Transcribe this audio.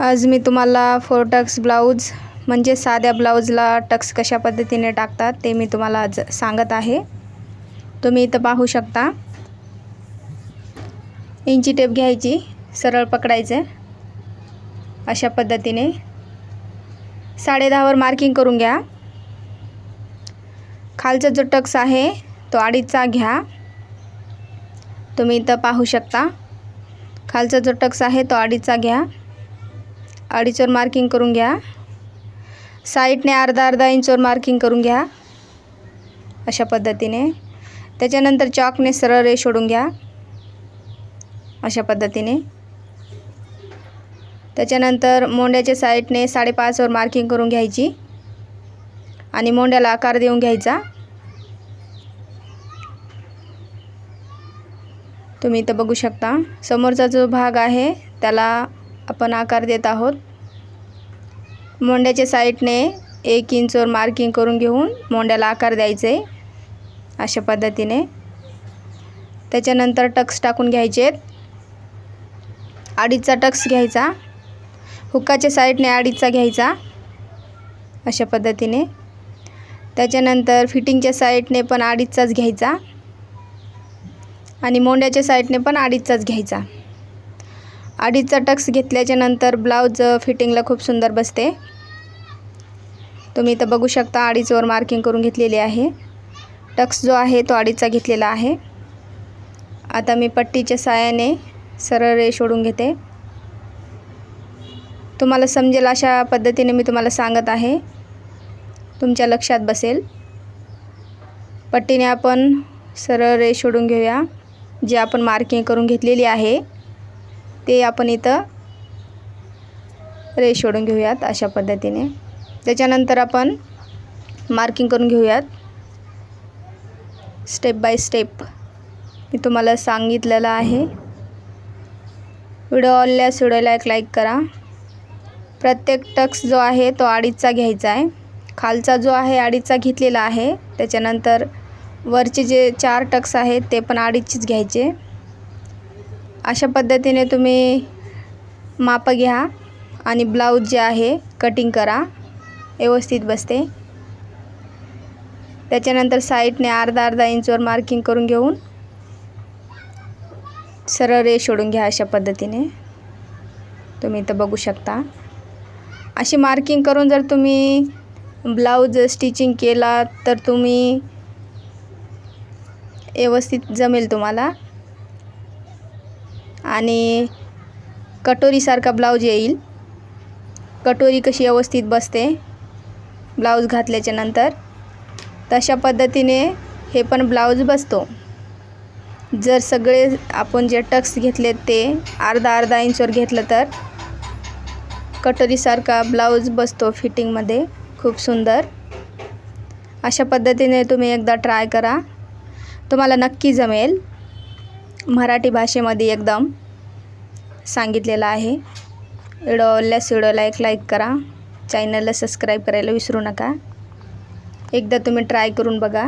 आज मी तुम्हाला four tucks blouse म्हणजे साध्या ब्लाऊजला टक्स कशा पद्धतीने टाकतात ते मी तुम्हाला आज सांगत आहे. तुम्ही इथं पाहू शकता. इंची टेप घ्यायची सरळ पकडायचं. अशा पद्धतीने. साडेदहावर मार्किंग करून घ्या. खालचा जो टक्स आहे तो अडीचचा घ्या. तुम्ही इथं पाहू शकता. खालचा जो टक्स आहे तो अडीचचा घ्या. अडीचवर मार्किंग करून घ्या. साईडने अर्धा अर्धा इंचवर मार्किंग करून घ्या. अशा पद्धतीने. त्याच्यानंतर चॉकने सरळ रे ओढून घ्या. अशा पद्धतीने. त्याच्यानंतर मोंड्याच्या साईडने साडेपाचवर मार्किंग करून घ्यायची. आणि मोंड्याला आकार देऊन घ्यायचा. तुम्ही इथं बघू शकता. समोरचा जो भाग आहे त्याला आपण आकार देत आहोत. मोंड्याच्या साईडने एक इंचवर मार्किंग करून घेऊन मोंड्याला आकार द्यायचे अशा पद्धतीने. त्याच्यानंतर टक्स टाकून घ्यायचे. अडीचचा टक्स घ्यायचा. हुक्काच्या साईडने अडीचचा घ्यायचा अशा पद्धतीने. त्याच्यानंतर फिटिंगच्या साईडने पण अडीचचाच घ्यायचा आणि मोंड्याच्या साईडने पण अडीचचाच घ्यायचा. अडीचचा टक्स घेतल्याच्या नंतर ब्लाऊज फिटिंगला खूप सुंदर बसते. तुम्ही इथं बघू शकता अडीचवर मार्किंग करून घेतलेली आहे. टक्स जो आहे तो अडीचचा घेतलेला आहे. आता मी पट्टीच्या साहाय्याने सरळ रेष ओढून घेते. तुम्हाला समजेल अशा पद्धतीने मी तुम्हाला सांगत आहे. तुमच्या लक्षात बसेल. पट्टीने आपण सरळ रेष ओढून घेऊया. जी आपण मार्किंग करून घेतलेली आहे. ते आपण इथं रेष ओढून घेऊयात अशा पद्धतीने. त्याच्यानंतर आपण मार्किंग करून घेऊयात. स्टेप बाय स्टेप मी तुम्हाला सांगितलेलं आहे. व्हिडिओ आवडल्यास व्हिडिओला एक लाईक करा. प्रत्येक टक्स जो आहे तो अडीचचा घ्यायचा आहे. खालचा जो आहे अडीचचा घेतलेला आहे. त्याच्यानंतर वरचे जे चार टक्स आहेत ते पण अडीचचेच घ्यायचे. अशा पद्धतीने तुम्ही माप घ्या आणि ब्लाऊज जे आहे कटिंग करा. व्यवस्थित बसते. त्याच्यानंतर साईडने अर्धा अर्धा इंचवर मार्किंग करून घेऊन सरळ रेष ओढून घ्या अशा पद्धतीने. तुम्ही इथं बघू शकता. अशी मार्किंग करून जर तुम्ही ब्लाऊज स्टिचिंग केला तर तुम्ही व्यवस्थित जमेल तुम्हाला. आणि कटोरीसारखा ब्लाऊज येईल. कटोरी कशी व्यवस्थित बसते ब्लाऊज घातल्याच्या नंतर. तशा पद्धतीने हे पण ब्लाऊज बसतो. जर सगळे आपण जे टक्स घेतलेत ते अर्धा अर्धा इंचवर घेतलं तर. कटोरीसारखा ब्लाऊज बसतो फिटिंगमध्ये खूप सुंदर. अशा पद्धतीने तुम्ही एकदा ट्राय करा. तुम्हाला नक्की जमेल. मराठी भाषेमध्ये एकदम सांगितलेलं आहे. व्हिडिओ आवडल्यास व्हिडिओला एक लाईक करा चॅनलला सबस्क्राईब करायला विसरू नका. एकदा तुम्ही ट्राय करून बघा.